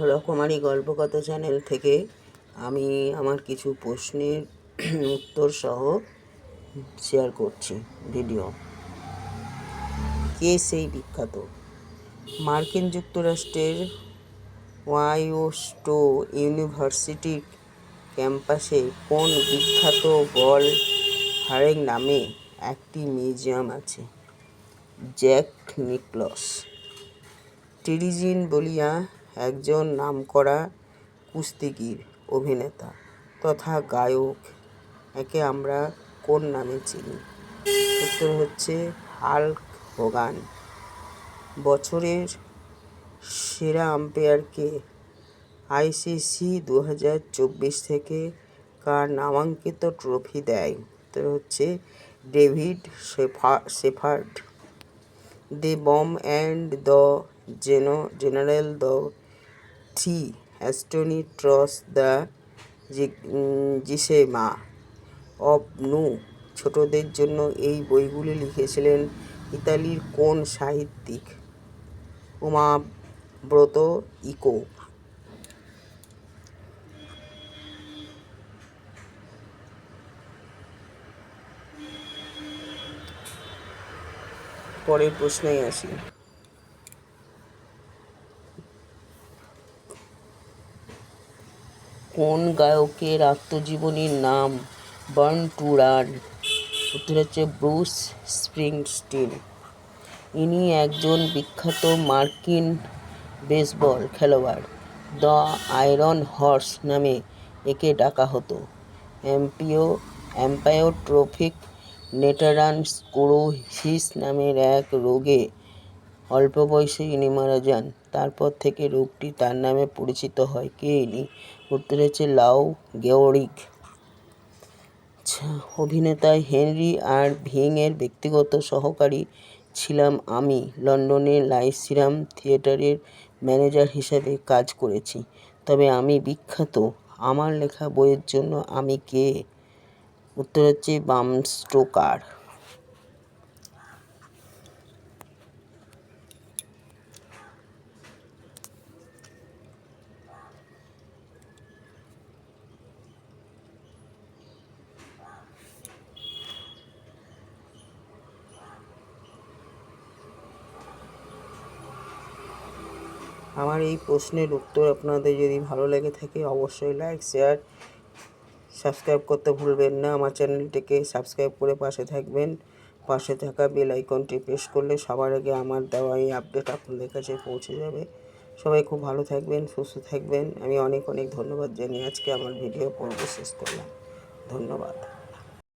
রকমারি গল্পকথা চ্যানেল থেকে আমি আমার কিছু প্রশ্নের উত্তর সহ শেয়ার করছি ভিডিও কে সেই বিখ্যাত? মার্কিন যুক্তরাষ্ট্রের ওয়াইওস্টো ইউনিভার্সিটির ক্যাম্পাসে কোন বিখ্যাত বল হারেং নামে একটি মিউজিয়াম আছে? Jack Nicholls. টিরিজিন বলিয়া একজন নামকরা কুস্তিগীর, অভিনেতা তথা গায়ক, একে আমরা কোন নামে চিনি? উত্তর হচ্ছে হাল্ক হোগান। বছরের সেরা আম্পায়ারকে আইসিসি দু হাজার চব্বিশ থেকে কার নামাঙ্কিত ট্রফি দেয়? উত্তর হচ্ছে David Shefa, Shepherd. The bomb and the geno- general the three Astoni trust the জিসেমা অব নু ছোটদের জন্য এই বইগুলি লিখেছিলেন ইতালির কোন সাহিত্যিক? Umberto Eco. পরের প্রশ্নেই আসি। কোন গায়কের আত্মজীবনীর নাম বার্ন টু রান? উত্তর হচ্ছে ব্রুস স্প্রিংস্টিন। ইনি একজন বিখ্যাত মার্কিন বেসবল খেলোয়াড়। দ্য আয়রন হর্স নামে একে ডাকা হতো। অ্যাম্পিও অ্যাম্পায়োট্রোফিক নেটারান স্কোরোহিস নামের এক রোগে অল্প বয়সে ইনি মারা যান। তারপর থেকে রোগটি তার নামে পরিচিত হয়। কে ইনি? উত্তর হচ্ছে লাউ গেওরিক। অভিনেতা হেনরি আর ভিংয়ের ব্যক্তিগত সহকারী ছিলাম আমি। লন্ডনের লাইসিরাম থিয়েটারের ম্যানেজার হিসেবে কাজ করেছি। তবে আমি বিখ্যাত। আমার লেখা বইয়ের জন্য আমি কে? উত্তর হচ্ছে বাম স্টোকার আমার এই প্রশ্নের উত্তর আপনাদের যদি ভালো লেগে থাকে, অবশ্যই লাইক শেয়ার সাবস্ক্রাইব করতে ভুলবেন না। আমার চ্যানেলটিকে সাবস্ক্রাইব করে পাশে থাকবেন। পাশে থাকা বেল আইকনটি প্রেস করলে সবার আগে আমার দেওয়া এই আপডেট আপনাদের কাছে পৌঁছে যাবে। সবাই খুব ভালো থাকবেন, সুস্থ থাকবেন। আমি অনেক অনেক ধন্যবাদ জানিয়ে আজকে আমার ভিডিও পর্ব শেষ করলাম। ধন্যবাদ।